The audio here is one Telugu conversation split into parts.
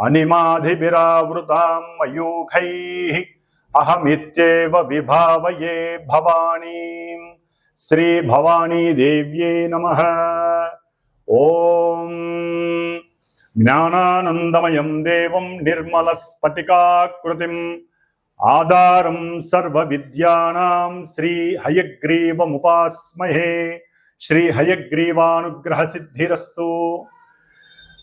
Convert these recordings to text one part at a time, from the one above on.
అనిమాధిభిరావృతాం మయూఖైః అహమిత్యేవ విభావయే భవానీ. శ్రీ భవానీ దేవ్యే నమ. ఓం. జ్ఞానానందమయం దేవం నిర్మలస్ఫటికాకృతిం. ఆధారం సర్వ సర్వవిద్యానాం శ్రీ హయగ్రీవముపాస్మహే. శ్రీ హయగ్రీవానుగ్రహ సిద్ధిరస్తు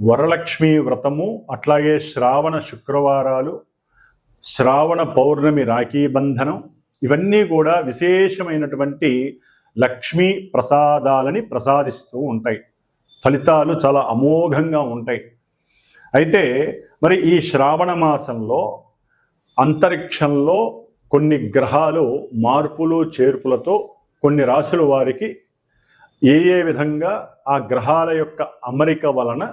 వరలక్ష్మి వ్రతము అట్లాగే శ్రావణ శుక్రవారాలు శ్రావణ పౌర్ణమి రాఖీ బంధనం ఇవన్నీ కూడా విశేషమైనటువంటి లక్ష్మీ ప్రసాదాలని ప్రసాదిస్తూ ఉంటాయి. ఫలితాలు చాలా అమోఘంగా ఉంటాయి. అయితే మరి ఈ శ్రావణ మాసంలో అంతరిక్షంలో కొన్ని గ్రహాలు మార్పులు చేర్పులతో కొన్ని రాశుల వారికి ఏ ఏ విధంగా ఆ గ్రహాల యొక్క అమరిక వలన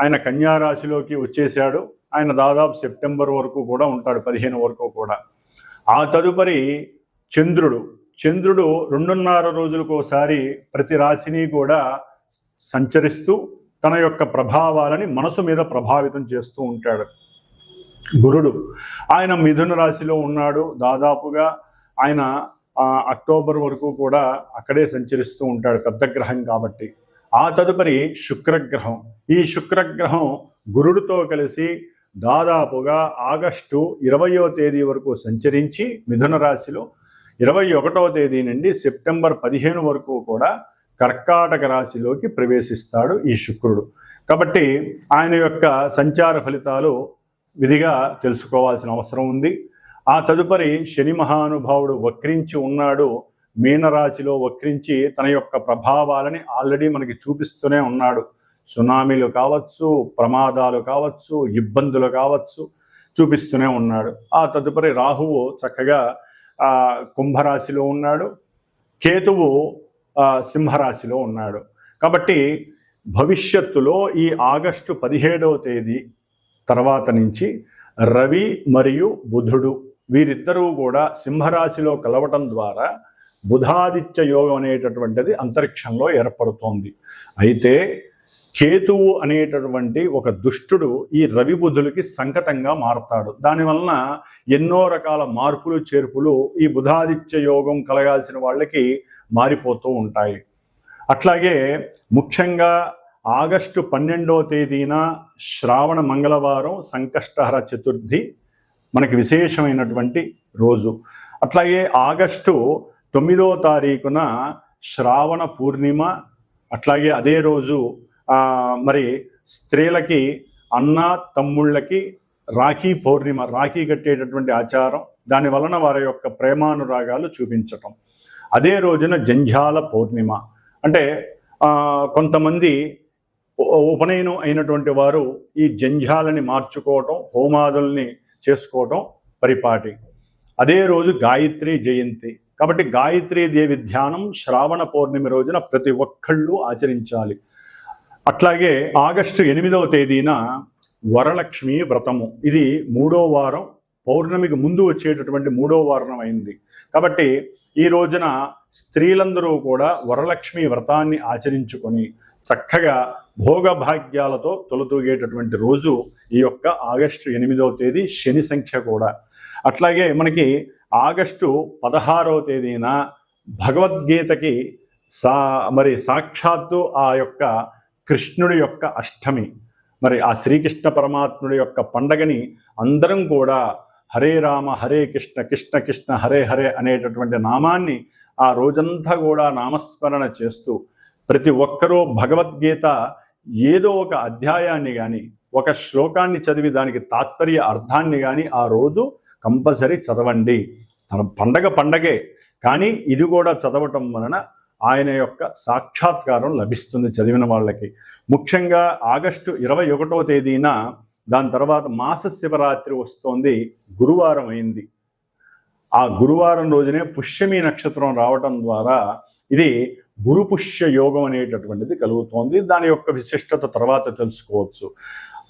ఆయన కన్యా రాశిలోకి వచ్చేసాడు ఆయన దాదాపు సెప్టెంబర్ వరకు కూడా ఉంటాడు పదిహేను వరకు కూడా. ఆ తదుపరి చంద్రుడు. చంద్రుడు రెండున్నర రోజులకు ఒకసారి ప్రతి రాశిని కూడా సంచరిస్తూ తన యొక్క ప్రభావాలని మనసు మీద ప్రభావితం చేస్తూ ఉంటాడు. గురుడు. ఆయన మిథున రాశిలో ఉన్నాడు. దాదాపుగా ఆయన అక్టోబర్ వరకు కూడా అక్కడే సంచరిస్తూ ఉంటాడు పెద్ద గ్రహం కాబట్టి. ఆ తదుపరి శుక్రగ్రహం. ఈ శుక్రగ్రహం గురుడితో కలిసి దాదాపుగా ఆగస్టు ఇరవయో తేదీ వరకు సంచరించి మిథున రాశిలో ఇరవై ఒకటవ తేదీ నుండి సెప్టెంబర్ పదిహేను వరకు కూడా కర్కాటక రాశిలోకి ప్రవేశిస్తాడు ఈ శుక్రుడు. కాబట్టి ఆయన యొక్క సంచార ఫలితాలు విధిగా తెలుసుకోవాల్సిన అవసరం ఉంది. ఆ తదుపరి శని మహానుభావుడు వక్రించి ఉన్నాడు. మీనరాశిలో వక్రించి తన యొక్క ప్రభావాలని ఆల్రెడీ మనకి చూపిస్తూనే ఉన్నాడు. సునామీలు కావచ్చు ప్రమాదాలు కావచ్చు ఇబ్బందులు కావచ్చు చూపిస్తూనే ఉన్నాడు. ఆ తదుపరి రాహువు చక్కగా కుంభరాశిలో ఉన్నాడు. కేతువు సింహరాశిలో ఉన్నాడు. కాబట్టి భవిష్యత్తులో ఈ ఆగస్టు పదిహేడవ తేదీ తర్వాత నుంచి రవి మరియు బుధుడు వీరిద్దరూ కూడా సింహరాశిలో కలవటం ద్వారా బుధాదిత్య యోగం అనేటటువంటిది అంతరిక్షంలో ఏర్పడుతోంది. అయితే కేతువు అనేటటువంటి ఒక దుష్టుడు ఈ రవి బుధులకి సంకటంగా మారతాడు. దానివలన ఎన్నో రకాల మార్పులు చేర్పులు ఈ బుధాదిత్య యోగం కలగాల్సిన వాళ్ళకి మారిపోతూ ఉంటాయి. అట్లాగే ముఖ్యంగా ఆగస్టు పన్నెండవ తేదీన శ్రావణ మంగళవారం సంకష్టహర చతుర్థి మనకి విశేషమైనటువంటి రోజు. అట్లాగే ఆగస్టు తొమ్మిదో తారీఖున శ్రావణ పూర్ణిమ అట్లాగే అదే రోజు మరి స్త్రీలకి అన్న తమ్ముళ్ళకి రాఖీ పౌర్ణిమ రాఖీ కట్టేటటువంటి ఆచారం దాని వలన వారి యొక్క ప్రేమానురాగాలు చూపించటం. అదే రోజున జంఝాల పౌర్ణిమ. అంటే కొంతమంది ఉపనయనం అయినటువంటి వారు ఈ జంఝాలని మార్చుకోవటం హోమాదుల్ని చేసుకోవటం పరిపాటి. అదే రోజు గాయత్రి జయంతి. కాబట్టి గాయత్రీ దేవి ధ్యానం శ్రావణ పౌర్ణమి రోజున ప్రతి ఒక్కళ్ళు ఆచరించాలి. అట్లాగే ఆగస్టు ఎనిమిదవ తేదీన వరలక్ష్మి వ్రతము. ఇది మూడో వారం పౌర్ణమికి ముందు వచ్చేటటువంటి మూడో వారం అయింది. కాబట్టి ఈ రోజున స్త్రీలందరూ కూడా వరలక్ష్మి వ్రతాన్ని ఆచరించుకొని చక్కగా భోగభాగ్యాలతో తొలతూగేటటువంటి రోజు ఈ యొక్క ఆగస్టు ఎనిమిదవ తేదీ శని సంఖ్య కూడా. అట్లాగే మనకి ఆగస్టు పదహారవ తేదీన భగవద్గీతకి సా మరి సాక్షాత్తు ఆ యొక్క కృష్ణుడి యొక్క అష్టమి మరి ఆ శ్రీకృష్ణ పరమాత్ముడి యొక్క పండగని అందరం కూడా హరే రామ హరే కృష్ణ కృష్ణ కృష్ణ హరే హరే అనేటటువంటి నామాన్ని ఆ రోజంతా కూడా నామస్మరణ చేస్తూ ప్రతి ఒక్కరూ భగవద్గీత ఏదో ఒక అధ్యాయాన్ని కానీ ఒక శ్లోకాన్ని చదివి దానికి తాత్పర్య అర్థాన్ని కానీ ఆ రోజు కంపల్సరీ చదవండి. తన పండగ పండగే. కానీ ఇది కూడా చదవటం వలన ఆయన యొక్క సాక్షాత్కారం లభిస్తుంది చదివిన వాళ్ళకి. ముఖ్యంగా ఆగస్టు ఇరవై ఒకటవ తేదీన దాని తర్వాత మాస శివరాత్రి వస్తోంది. గురువారం అయింది. ఆ గురువారం రోజునే పుష్యమి నక్షత్రం రావటం ద్వారా ఇది గురుపుష్య యోగం అనేటటువంటిది కలుగుతోంది. దాని యొక్క విశిష్టత తర్వాత తెలుసుకోవచ్చు.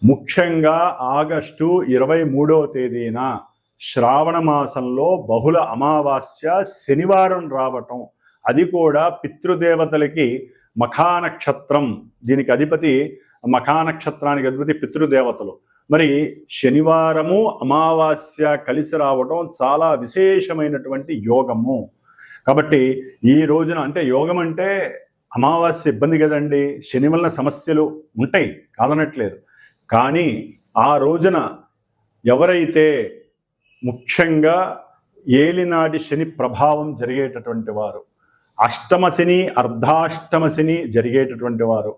ముఖ్యంగా ఆగస్టు ఇరవై మూడవ తేదీన శ్రావణ మాసంలో బహుళ అమావాస్య శనివారం రావటం. అది కూడా పితృదేవతలకి మఖానక్షత్రం. దీనికి అధిపతి మఖానక్షత్రానికి అధిపతి పితృదేవతలు. మరి శనివారము అమావాస్య కలిసి రావడం చాలా విశేషమైనటువంటి యోగము. కాబట్టి ఈ రోజున అంటే యోగం అంటే అమావాస్య ఇబ్బంది కదండి. శని వలన సమస్యలు ఉంటాయి. కాదనట్లేదు. కానీ ఆ రోజున ఎవరైతే ముఖ్యంగా ఏలినాటి శని ప్రభావం జరిగేటటువంటి వారు అష్టమ శని అర్ధాష్టమ శని జరిగేటటువంటి వారు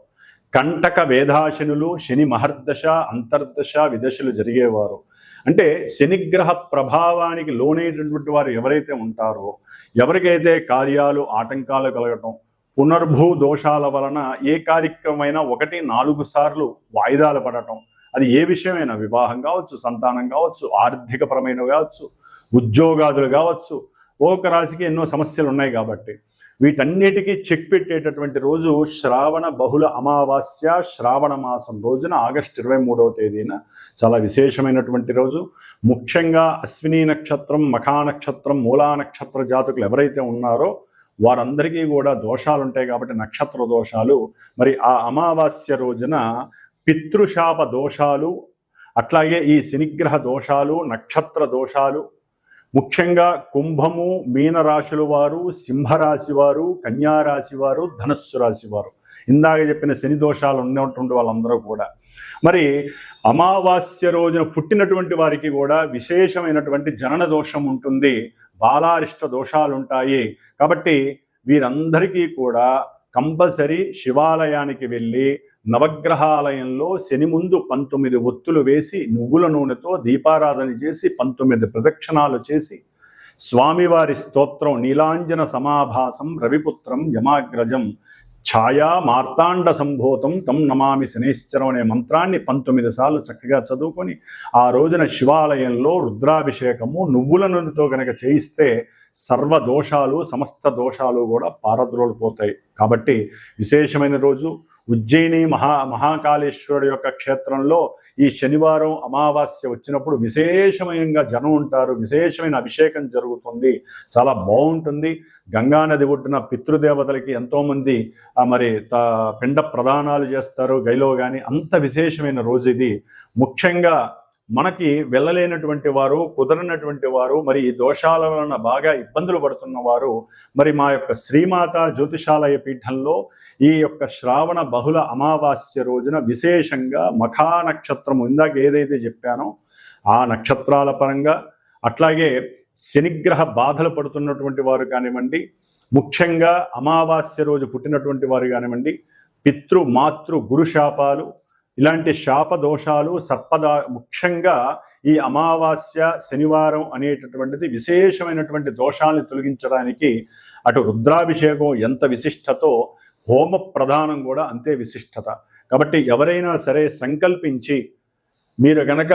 కంటక వేదాశనులు శని మహర్దశ అంతర్దశ విదశలు జరిగేవారు. అంటే శనిగ్రహ ప్రభావానికి లోనైనటువంటి వారు ఎవరైతే ఉంటారో ఎవరికైతే కార్యాలు ఆటంకాలు కలగటం పునర్భూ దోషాల వలన ఏ కార్యక్రమమైనా ఒకటి నాలుగు సార్లు వాయిదాలు పడటం. అది ఏ విషయమైనా వివాహం కావచ్చు సంతానం కావచ్చు ఆర్థికపరమైనవి కావచ్చు ఉద్యోగాదులు కావచ్చు ఒక రాశికి ఎన్నో సమస్యలు ఉన్నాయి కాబట్టి. వీటన్నిటికీ చెక్ పెట్టేటటువంటి రోజు శ్రావణ బహుళ అమావాస్య శ్రావణ మాసం రోజున ఆగస్టు ఇరవై మూడవ తేదీన చాలా విశేషమైనటువంటి రోజు. ముఖ్యంగా అశ్విని నక్షత్రం మఖా నక్షత్రం మూలా నక్షత్ర జాతకులు ఎవరైతే ఉన్నారో వారందరికీ కూడా దోషాలు ఉంటాయి కాబట్టి నక్షత్ర దోషాలు. మరి ఆ అమావాస్య రోజున పితృశాప దోషాలు అట్లాగే ఈ శనిగ్రహ దోషాలు నక్షత్ర దోషాలు ముఖ్యంగా కుంభము మీనరాశుల వారు సింహరాశి వారు కన్యారాశి వారు ధనస్సు రాశి వారు. ఇందాక చెప్పిన శని దోషాలు ఉన్నటువంటి వాళ్ళందరూ కూడా. మరి అమావాస్య రోజున పుట్టినటువంటి వారికి కూడా విశేషమైనటువంటి జనన దోషం ఉంటుంది. బాలారిష్ట దోషాలుంటాయి. కాబట్టి వీరందరికీ కూడా కంపల్సరీ శివాలయానికి వెళ్ళి నవగ్రహాలయంలో శని ముందు పంతొమ్మిది ఒత్తులు వేసి నువ్వుల నూనెతో దీపారాధన చేసి పంతొమ్మిది ప్రదక్షిణాలు చేసి స్వామివారి స్తోత్రం నీలాంజన సమాభాసం రవిపుత్రం యమాగ్రజం ఛాయా మార్తాండ సంభూతం తం నమామి శనేశ్వరం అనే మంత్రాన్ని పంతొమ్మిది సార్లు చక్కగా చదువుకొని ఆ రోజున శివాలయంలో రుద్రాభిషేకము నువ్వుల నూనెతో కనుక చేయిస్తే సర్వ దోషాలు సమస్త దోషాలు కూడా పారద్రోలిపోతాయి కాబట్టి విశేషమైన రోజు ఉజ్జయిని మహా మహాకాళేశ్వరుడు యొక్క క్షేత్రంలో ఈ శనివారం అమావాస్య వచ్చినప్పుడు విశేషమైన జనం ఉంటారు విశేషమైన అభిషేకం జరుగుతుంది. చాలా బాగుంటుంది. గంగానది ఒడ్డున పితృదేవతలకి ఎంతోమంది మరి త పిండ ప్రదానాలు చేస్తారు. గైలో కానీ అంత విశేషమైన రోజు ఇది. ముఖ్యంగా మనకి వెళ్ళలేనటువంటి వారు కుదరనటువంటి వారు మరి ఈ దోషాల వలన బాగా ఇబ్బందులు పడుతున్న వారు మరి మా యొక్క శ్రీమాత జ్యోతిషాలయ పీఠంలో ఈ యొక్క శ్రావణ బహుళ అమావాస్య రోజున విశేషంగా మఖా నక్షత్రం ఇందాక ఏదైతే చెప్పానో ఆ నక్షత్రాల పరంగా అట్లాగే శనిగ్రహ బాధలు పడుతున్నటువంటి వారు కానివ్వండి ముఖ్యంగా అమావాస్య రోజు పుట్టినటువంటి వారు కానివ్వండి పితృ మాతృ గురు శాపాలు ఇలాంటి శాప దోషాలు సర్పదా ముఖ్యంగా ఈ అమావాస్య శనివారం అనేటటువంటిది విశేషమైనటువంటి దోషాలను తొలగించడానికి అటు రుద్రాభిషేకం ఎంత విశిష్టతో హోమ ప్రధానం కూడా అంతే విశిష్టత. కాబట్టి ఎవరైనా సరే సంకల్పించి మీరు గనక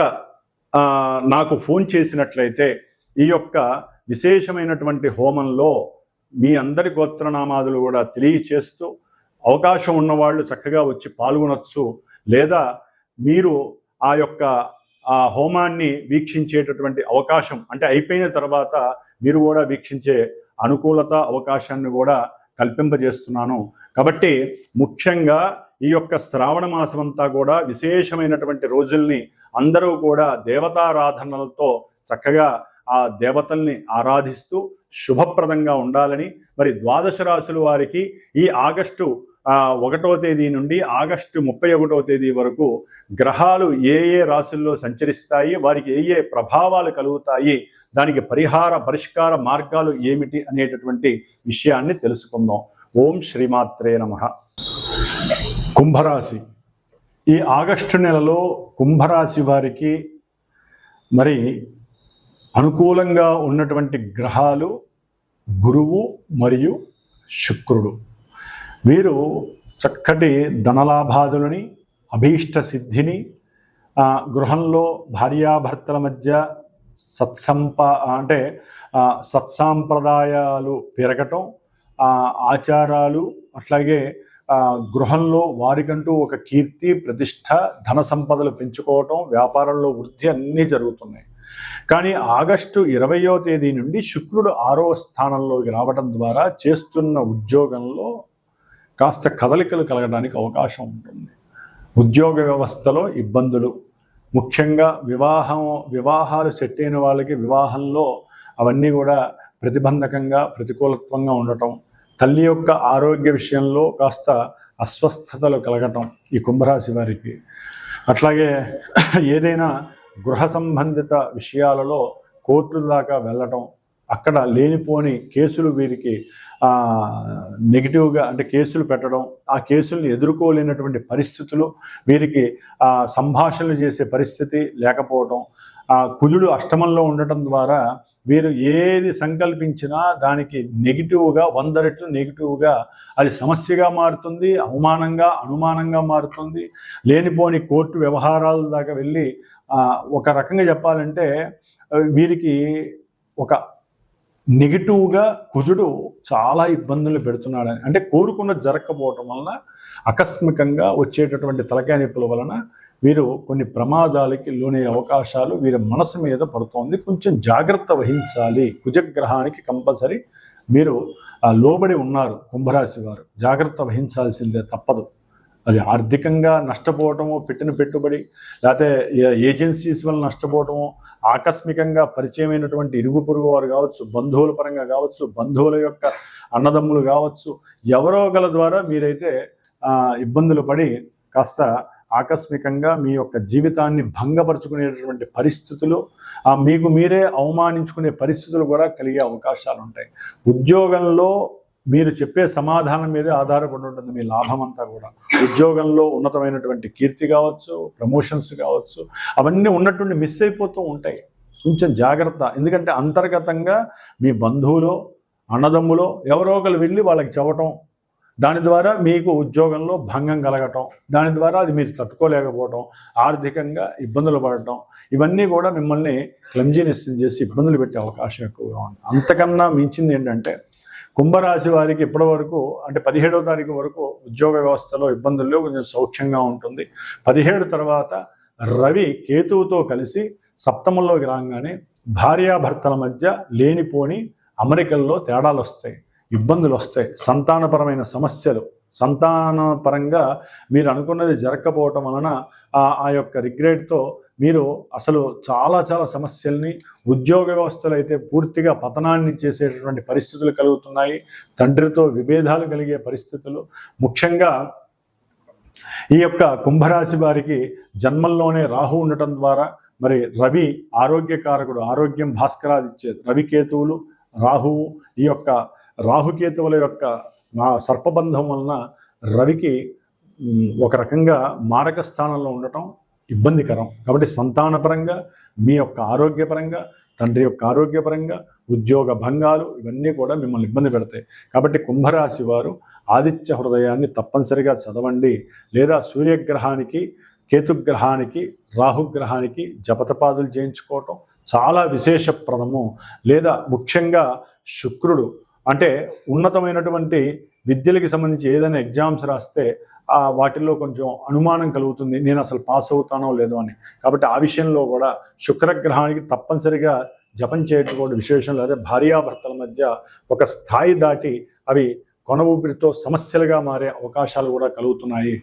నాకు ఫోన్ చేసినట్లయితే ఈ యొక్క విశేషమైనటువంటి హోమంలో మీ అందరి గోత్రనామాదులు కూడా తెలియచేస్తూ అవకాశం ఉన్నవాళ్ళు చక్కగా వచ్చి పాల్గొనొచ్చు. లేదా మీరు ఆ యొక్క ఆ హోమాన్ని వీక్షించేటటువంటి అవకాశం అంటే అయిపోయిన తర్వాత మీరు కూడా వీక్షించే అనుకూలత అవకాశాన్ని కూడా కల్పింపజేస్తున్నాను. కాబట్టి ముఖ్యంగా ఈ యొక్క శ్రావణ మాసం అంతా కూడా విశేషమైనటువంటి రోజుల్ని అందరూ కూడా దేవతారాధనలతో చక్కగా ఆ దేవతల్ని ఆరాధిస్తూ శుభప్రదంగా ఉండాలని మరి ద్వాదశ రాశుల వారికి ఈ ఆగస్టు ఒకటవ తేదీ నుండి ఆగస్టు ముప్పై ఒకటవ తేదీ వరకు గ్రహాలు ఏ ఏ రాశుల్లో సంచరిస్తాయి వారికి ఏ ఏ ప్రభావాలు కలుగుతాయి దానికి పరిహార పరిష్కార మార్గాలు ఏమిటి అనేటటువంటి విషయాన్ని తెలుసుకుందాం. ఓం శ్రీమాత్రే నమ. కుంభరాశి. ఈ ఆగస్టు నెలలో కుంభరాశి వారికి మరి అనుకూలంగా ఉన్నటువంటి గ్రహాలు గురువు మరియు శుక్రుడు. వీరు చక్కటి ధనలాభాదులని అభీష్ట సిద్ధిని గృహంలో భార్యాభర్తల మధ్య సత్సంప అంటే సత్సాంప్రదాయాలు పెరగటం ఆచారాలు అట్లాగే గృహంలో వారికంటూ ఒక కీర్తి ప్రతిష్ట ధన సంపదలు పెంచుకోవటం వ్యాపారంలో వృద్ధి అన్నీ జరుగుతున్నాయి. కానీ ఆగస్టు ఇరవయో తేదీ నుండి శుక్రుడు ఆరో స్థానంలోకి రావడం ద్వారా చేస్తున్న ఉద్యోగంలో కాస్త కదలికలు కలగడానికి అవకాశం ఉంటుంది. ఉద్యోగ వ్యవస్థలో ఇబ్బందులు ముఖ్యంగా వివాహం వివాహాలు సెట్ అయిన వాళ్ళకి వివాహంలో అవన్నీ కూడా ప్రతిబంధకంగా ప్రతికూలత్వంగా ఉండటం తల్లి యొక్క ఆరోగ్య విషయంలో కాస్త అస్వస్థతలు కలగటం ఈ కుంభరాశి వారికి. అట్లాగే ఏదైనా గృహ సంబంధిత విషయాలలో కోర్టుల దాకా వెళ్ళటం అక్కడ లేనిపోని కేసులు వీరికి నెగిటివ్గా అంటే కేసులు పెట్టడం ఆ కేసుల్ని ఎదుర్కోలేనటువంటి పరిస్థితులు వీరికి సంభాషణలు చేసే పరిస్థితి లేకపోవడం ఆ కుజుడు అష్టమంలో ఉండటం ద్వారా వీరు ఏది సంకల్పించినా దానికి నెగిటివ్గా వంద రెట్లు నెగిటివ్గా అది సమస్యగా మారుతుంది అవమానంగా అనుమానంగా మారుతుంది. లేనిపోని కోర్టు వ్యవహారాల దాకా వెళ్ళి ఒక రకంగా చెప్పాలంటే వీరికి ఒక నెగిటివ్గా కుజుడు చాలా ఇబ్బందులు పెడుతున్నాడని అంటే కోరుకున్నది జరగకపోవటం వలన ఆకస్మికంగా వచ్చేటటువంటి తలకాయ నొప్పుల వలన వీరు కొన్ని ప్రమాదాలకి లోనయ్యే అవకాశాలు వీరి మనసు మీద పడుతోంది. కొంచెం జాగ్రత్త వహించాలి. కుజగ్రహానికి కంపల్సరీ మీరు లోబడి ఉన్నారు కుంభరాశి వారు. జాగ్రత్త వహించాల్సిందే తప్పదు. అది ఆర్థికంగా నష్టపోవటము పెట్టిన పెట్టుబడి లేకపోతే ఏజెన్సీస్ వల్ల నష్టపోవటము ఆకస్మికంగా పరిచయమైనటువంటి ఇరుగు పొరుగు వారు కావచ్చు బంధువుల పరంగా కావచ్చు బంధువుల యొక్క అన్నదమ్ములు కావచ్చు ఎవరో గల ద్వారా మీరైతే ఇబ్బందులు పడి కాస్త ఆకస్మికంగా మీ యొక్క జీవితాన్ని భంగపరుచుకునేటటువంటి పరిస్థితులు ఆ, మీకు మీరే అవమానించుకునే పరిస్థితులు కూడా కలిగే అవకాశాలు ఉంటాయి. ఉద్యోగంలో మీరు చెప్పే సమాధానం మీదే ఆధారపడి ఉంటుంది మీ లాభం అంతా కూడా. ఉద్యోగంలో ఉన్నతమైనటువంటి కీర్తి కావచ్చు ప్రమోషన్స్ కావచ్చు అవన్నీ ఉన్నటువంటి మిస్ అయిపోతూ ఉంటాయి. కొంచెం జాగ్రత్త. ఎందుకంటే అంతర్గతంగా మీ బంధువులో అన్నదమ్ములో ఎవరో ఒకరు వెళ్ళి వాళ్ళకి చెప్పటం దాని ద్వారా మీకు ఉద్యోగంలో భంగం కలగటం దాని ద్వారా అది మీరు తట్టుకోలేకపోవటం ఆర్థికంగా ఇబ్బందులు పడటం ఇవన్నీ కూడా మిమ్మల్ని క్లంజీనెస్ చేసి ఇబ్బందులు పెట్టే అవకాశం ఎక్కువగా ఉంది. అంతకన్నా మించింది ఏంటంటే కుంభరాశి వారికి ఇప్పటి వరకు అంటే పదిహేడవ తారీఖు వరకు ఉద్యోగ వ్యవస్థలో ఇబ్బందుల్లో కొంచెం సౌఖ్యంగా ఉంటుంది. పదిహేడు తర్వాత రవి కేతువుతో కలిసి సప్తమంలోకి రాగానే భార్యాభర్తల మధ్య లేనిపోని అమరికల్లో తేడాలు వస్తాయి ఇబ్బందులు వస్తాయి. సంతానపరమైన సమస్యలు సంతానపరంగా మీరు అనుకున్నది జరగకపోవటం వలన ఆ యొక్క రిగ్రెట్తో మీరు అసలు చాలా చాలా సమస్యల్ని ఉద్యోగ వ్యవస్థలు అయితే పూర్తిగా పతనాన్ని చేసేటటువంటి పరిస్థితులు కలుగుతున్నాయి. తండ్రితో విభేదాలు కలిగే పరిస్థితులు. ముఖ్యంగా ఈ యొక్క కుంభరాశి వారికి జన్మంలోనే రాహు ఉండటం ద్వారా మరి రవి ఆరోగ్యకారకుడు ఆరోగ్యం భాస్కరాదిచ్చేది రవికేతువులు రాహువు ఈ యొక్క రాహుకేతువుల యొక్క నా సర్పబంధం వలన రవికి ఒక రకంగా మారక స్థానంలో ఉండటం ఇబ్బందికరం. కాబట్టి సంతానపరంగా మీ యొక్క ఆరోగ్యపరంగా తండ్రి యొక్క ఆరోగ్యపరంగా ఉద్యోగ భంగాలు ఇవన్నీ కూడా మిమ్మల్ని ఇబ్బంది పెడతాయి. కాబట్టి కుంభరాశి వారు ఆదిత్య హృదయాన్ని తప్పనిసరిగా చదవండి. లేదా సూర్యగ్రహానికి కేతుగ్రహానికి రాహుగ్రహానికి జపతపాదులు చేయించుకోవటం చాలా విశేషప్రదము. లేదా ముఖ్యంగా శుక్రుడు అంటే ఉన్నతమైనటువంటి విద్యలకి సంబంధించి ఏదైనా ఎగ్జామ్స్ రాస్తే ఆ వాటిల్లో కొంచెం అనుమానం కలుగుతుంది. నేను అసలు పాస్ అవుతానో లేదో అని. కాబట్టి ఆ విషయంలో కూడా శుక్రగ్రహానికి తప్పనిసరిగా జపం చేయటం కూడా విశేషం. లేదా భార్యాభర్తల మధ్య ఒక స్థాయి దాటి అవి కొన ఊపిరితో సమస్యలుగా మారే అవకాశాలు కూడా కలుగుతున్నాయి.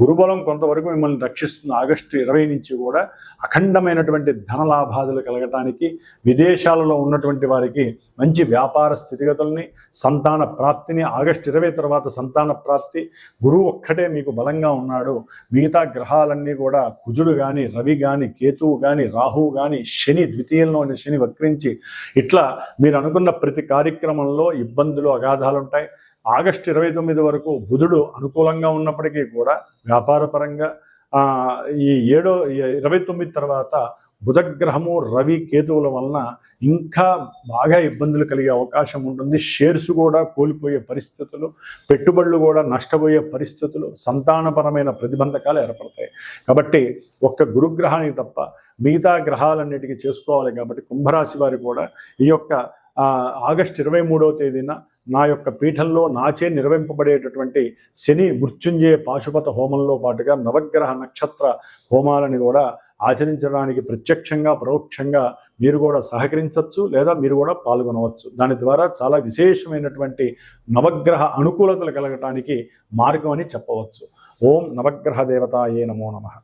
గురుబలం కొంతవరకు మిమ్మల్ని రక్షిస్తుంది. ఆగస్టు ఇరవై నుంచి కూడా అఖండమైనటువంటి ధన లాభాదులు కలగటానికి విదేశాలలో ఉన్నటువంటి వారికి మంచి వ్యాపార స్థితిగతుల్ని సంతాన ప్రాప్తిని ఆగస్టు ఇరవై తర్వాత సంతాన ప్రాప్తి గురువు ఒక్కటే మీకు బలంగా ఉన్నాడు. మిగతా గ్రహాలన్నీ కూడా కుజుడు కానీ రవి కానీ కేతువు కానీ రాహువు కానీ శని ద్వితీయంలో శని వక్రించి ఇట్లా మీరు అనుకున్న ప్రతి కార్యక్రమంలో ఇబ్బందులు అగాధాలు ఉంటాయి. ఆగస్టు ఇరవై తొమ్మిది వరకు బుధుడు అనుకూలంగా ఉన్నప్పటికీ కూడా వ్యాపారపరంగా ఈ ఏడో ఇరవై తొమ్మిది తర్వాత బుధగ్రహము రవి కేతువుల వలన ఇంకా బాగా ఇబ్బందులు కలిగే అవకాశం ఉంటుంది. షేర్స్ కూడా కోల్పోయే పరిస్థితులు పెట్టుబడులు కూడా నష్టపోయే పరిస్థితులు సంతానపరమైన ప్రతిబంధకాలు ఏర్పడతాయి. కాబట్టి ఒక్క గురుగ్రహానికి తప్ప మిగతా గ్రహాలన్నిటికీ చేసుకోవాలి కాబట్టి కుంభరాశి వారు కూడా ఈ యొక్క ఆగస్టు ఇరవై మూడవ తేదీన నా యొక్క పీఠంలో నాచే నిర్వహింపబడేటటువంటి శని మృత్యుంజయ పాశుపత హోమంలో పాటుగా నవగ్రహ నక్షత్ర హోమాలని కూడా ఆచరించడానికి ప్రత్యక్షంగా పరోక్షంగా మీరు కూడా సహకరించవచ్చు లేదా మీరు కూడా పాల్గొనవచ్చు. దాని ద్వారా చాలా విశేషమైనటువంటి నవగ్రహ అనుకూలతలు కలగటానికి మార్గం అని చెప్పవచ్చు. ఓం నవగ్రహ దేవతాయే నమో నమః.